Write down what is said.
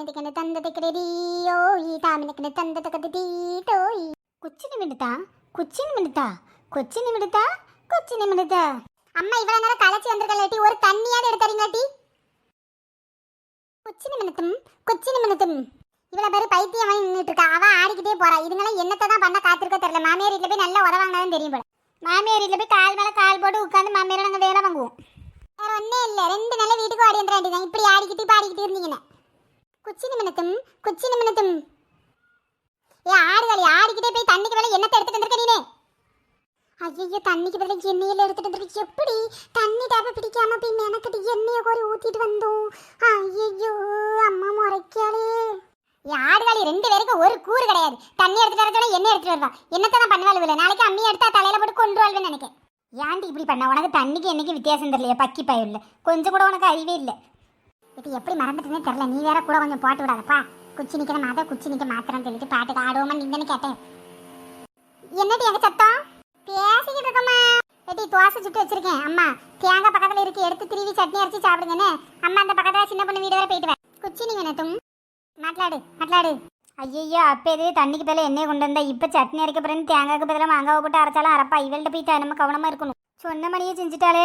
தாமிதிக்கன தந்ததக்கடீயோய் தாமிதிக்கன தந்ததக்கடீட்டோய் குச்சினி மிடுதா குச்சினி மிடுதா கொச்சினி மிடுதா கொச்சினி மிடுதா அம்மா இவ்வளவு நேரம் களைச்சி வந்திருக்கலாட்டி ஒரு தண்ணியாவது எடுத்தறீங்களாட்டி? குச்சினி மினுத்தும் குச்சினி மினுத்தும். இவ்வளவு பேர் பைத்தியம் வாங்கி நின்றுட்டு இருக்கா. அவ ஆடிக்கிட்டே போறா. இதுங்களாம் என்னத்தை தான் பண்ண காத்திருக்க தெரியல. மாமியார் வீட்டுல போய் நல்லா உதவாங்கன்னு தெரியும் போல. மாமியார் வீட்டுல போய் கால் மேல கால் போட்டு உட்காந்து மாமியார் நாங்க வேலை வாங்குவோம். வேற ஒண்ணே இல்ல. ரெண்டு நாள வீட்டுக்கு ஆடி வந்துட வேண்டியதான் இப்படி ஆடிக்கிட்டு பாடிக்கிட்டு இருந்தீங்கன்னா. குச்சி நிமினத்தும் குச்சி நிமினத்தும் ஏ ஆடுகாளி ஆடிக்கிட்டே போய் தண்ணிக்கு மேலே என்னத்தை எடுத்துட்டு வந்திருக்க நீனே? ஐயோ தண்ணிக்கு பதிலா எண்ணெயில் எடுத்துட்டு வந்திருக்கு. எப்படி? தண்ணி டேப்ப பிடிக்காம போய் மெனக்கிட்டு எண்ணெயை கோரி ஊற்றிட்டு வந்தோம். ஐயோ அம்மா முறைக்காளே என் ரெண்டு பேருக்கு ஒரு கூறு கிடையாது. தண்ணி எடுத்துட்டு வரதோட எண்ணெய் எடுத்துட்டு வருவா. என்னத்தை தான் பண்ணுவாள் இல்லை நாளைக்கு அம்மி எடுத்தா தலையில போட்டு கொண்டு வாழ்வேன் நினைக்கிறேன். ஏன்டி இப்படி பண்ண? உனக்கு தண்ணிக்கு என்னைக்கு வித்தியாசம் தெரியலையா பக்கி பயிரில் கொஞ்சம் கூட உனக்கு அறிவே இல்லை. இது எப்படி மறந்துட்டுனே தெரில நீ வேற கூட கொஞ்சம் போட்டு விடாதப்பா. குச்சி நிற்கிற மாத குச்சி நிற்க மாத்திரம் சொல்லிட்டு பாட்டுக்கு ஆடுவோமா நின்னு கேட்டேன். என்னடி எங்க சத்தம்? பேசிக்கிட்டு இருக்கோம்மா எட்டி தோசை சுட்டு வச்சிருக்கேன். அம்மா தேங்காய் பக்கத்துல இருக்கு. எடுத்து திருவி சட்னி அரைச்சு சாப்பிடுங்கன்னு. அம்மா அந்த பக்கத்தில் சின்ன பொண்ணு வீடு வரை போயிட்டு வரேன் குச்சி நீங்கள் நட்டும் மாட்டாடு மாட்லாடு ஐயோ அப்போ இதே தண்ணிக்கு பதில் எண்ணெய் கொண்டு வந்தா? இப்போ சட்னி அரைக்க போறேன்னு தேங்காய்க்கு பதிலாக மாங்காவை போட்டு அரைச்சாலும் அரைப்பா. இவள்கிட்ட போய் நம்ம கவனமாக இருக்கணும். சொன்ன மணியை செஞ்சுட்டாலே